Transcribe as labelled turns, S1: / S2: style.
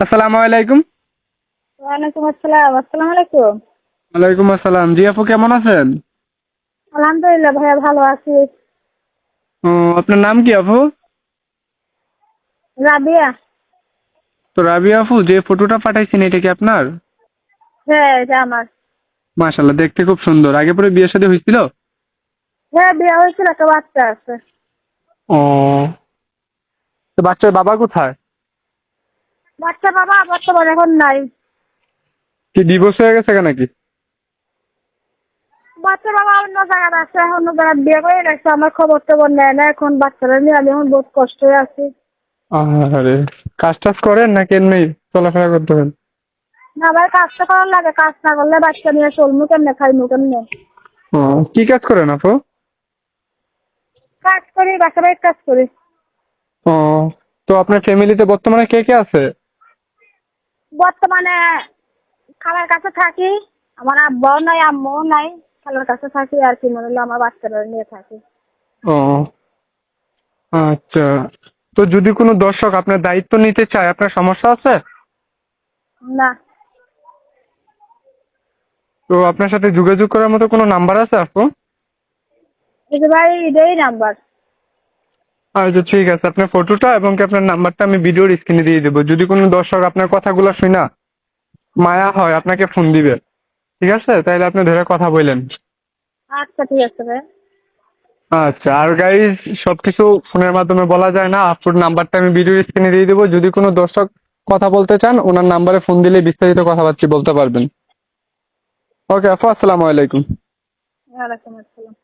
S1: আসসালামু আলাইকুম।
S2: ওয়ালাইকুম আসসালাম আসসালামু আলাইকুম।
S1: ওয়ালাইকুম আসসালাম। জি আপু কেমন আছেন?
S2: আলহামদুলিল্লাহ ভাইয়া ভালো আছি।
S1: ও আপনার নাম কি আপু?
S2: রাবিয়া।
S1: তো রাবি আপু যে ফটোটা পাঠাইছেন এটা কি আপনার?
S2: হ্যাঁ এটা আমার।
S1: মাশাল্লাহ দেখতে খুব সুন্দর। আগে পরে বিয়ের সাথে হয়েছিল?
S2: হ্যাঁ বিয়ে হয়েছিল একটা বাচ্চা আছে।
S1: ও। তো বাচ্চার বাবা কোথায়?
S2: বাচ্চা বাবা বর্তমানে এখন নাই।
S1: কি ডিভোর্স হয়ে গেছে কেন নাকি?
S2: বাচ্চা বাবা অন্য জায়গায় আছে অন্য জায়গায় বিয়ে করে রাখছে আমার খবর টবর নেয় না এখন বাচ্চারা নিয়ে আমি এখন বহুত কষ্টে আছি।
S1: আরে কাজ টাজ করেন নাকি এমনি চলাফেরা করতে হবে
S2: না ভাই কাজটা করার লাগে কাজ না করলে বাচ্চা নিয়ে চলমু কেমনে খাইমু কেমনে?
S1: কি কাজ করেন আপু?
S2: কাজ করি বাসা বাড়ির কাজ করি।
S1: ও তো আপনার ফ্যামিলিতে বর্তমানে কে কে আছে?
S2: বর্তমানে খালার কাছে থাকি আমার আব্বাও নাই আম্মাও নাই খালার কাছে থাকি আর কি মনে হলো আমার বাচ্চারা নিয়ে থাকি।
S1: ও আচ্ছা। তো যদি কোনো দর্শক আপনার দায়িত্ব নিতে চায় আপনার সমস্যা আছে?
S2: না।
S1: তো আপনার সাথে যোগাযোগ করার মতো কোনো নাম্বার আছে আপু?
S2: ভাই এটাই নাম্বার।
S1: আচ্ছা ঠিক আছে আপনার ফটোটা এবং কি আপনার নাম্বারটা আমি ভিডিওর স্ক্রিনে দিয়ে দেবো। যদি কোনো দর্শক আপনার কথাগুলো শুনা মায়া হয় আপনাকে ফোন দিবে। ঠিক আছে? তাহলে আপনি ধরে কথা বললেন
S2: আচ্ছা ঠিক আছে ভাই।
S1: আচ্ছা আর গাইজ সব কিছু ফোনের মাধ্যমে বলা যায় না। আপুর নাম্বারটা আমি ভিডিও স্ক্রিনে দিয়ে দেবো। যদি কোনো দর্শক কথা বলতে চান ওনার নাম্বারে ফোন দিলে বিস্তারিত কথাবার্তা বলতে পারবেন। ওকে আপু আসসালামু আলাইকুম।
S2: ওয়ালাইকুম আসসালাম।